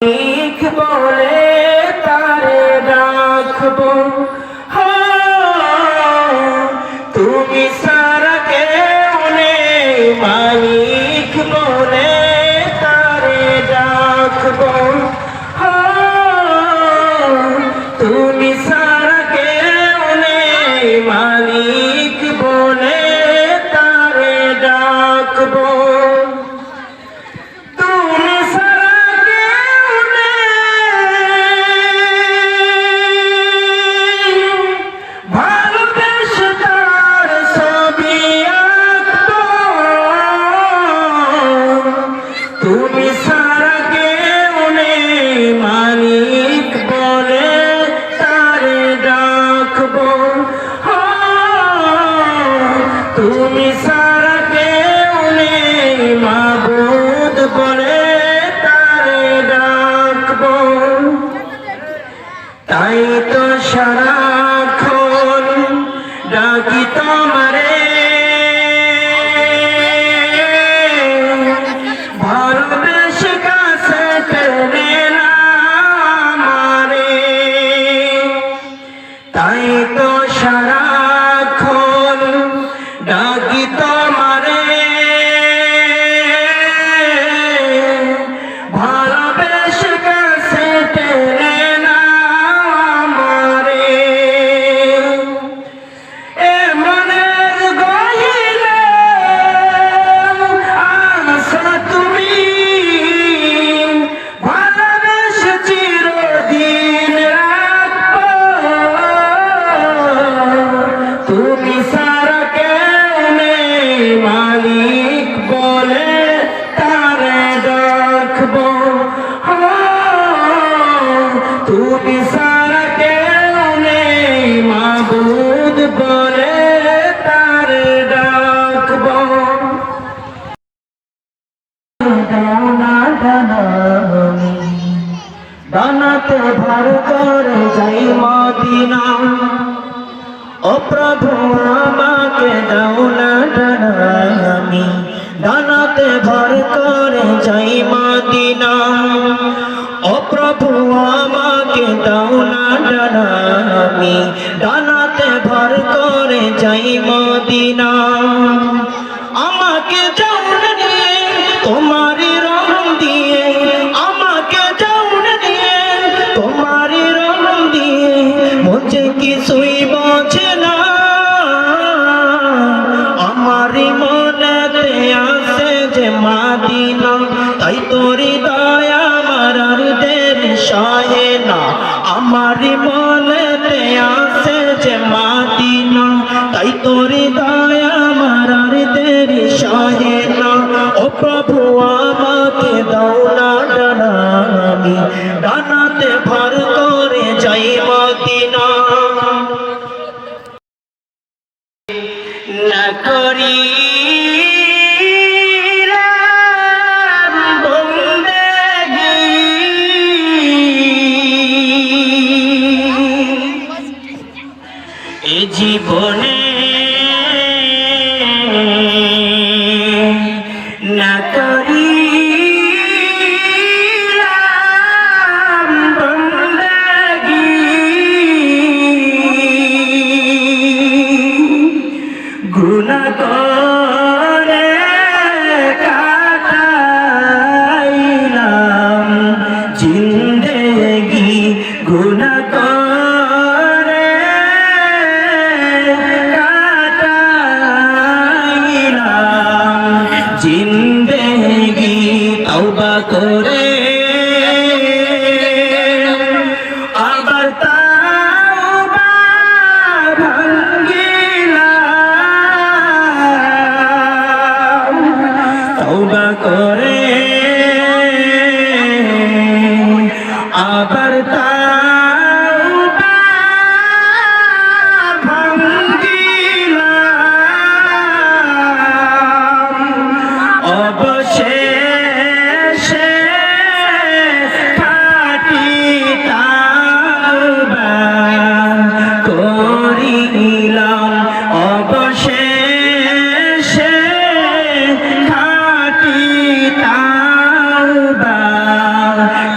ঠিক বলে তারে রাখব। হ্যাঁ, তুমি সারা নেই মালিক বলে তারে রাখব। হ্যাঁ, তুমি সারা কেউ নেই তুমি সারা কেউ নেই মাবুদ বলে তারে ডাকব। তাই তো সারাক্ষণ ডাকি তোমারে ভর করে যাই মদিনা। ও প্রভু আমাকে দাও আমি দানাতে ভর করে যাই মদিনা। ও প্রভু আমাকে আমি দানাতে ভর করে যাই মদিনা। আমাকে যাও আমারই মনেতে আসে যে মাদিনা, তাই তোরি দয়া আমার আর দেরি সহে না। ও প্রভু, আমাকে দাও না ডানা, আমি ডানাতে ভর করে যাই মদিনা। না করি জীবনে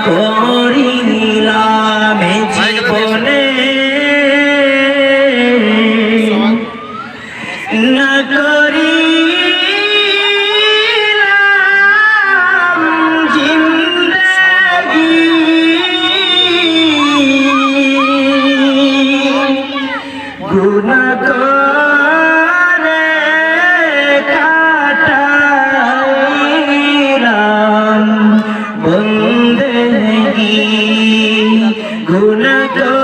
করিলাম জীবনে। না জিন্দগি। গুনা করে গুণ তো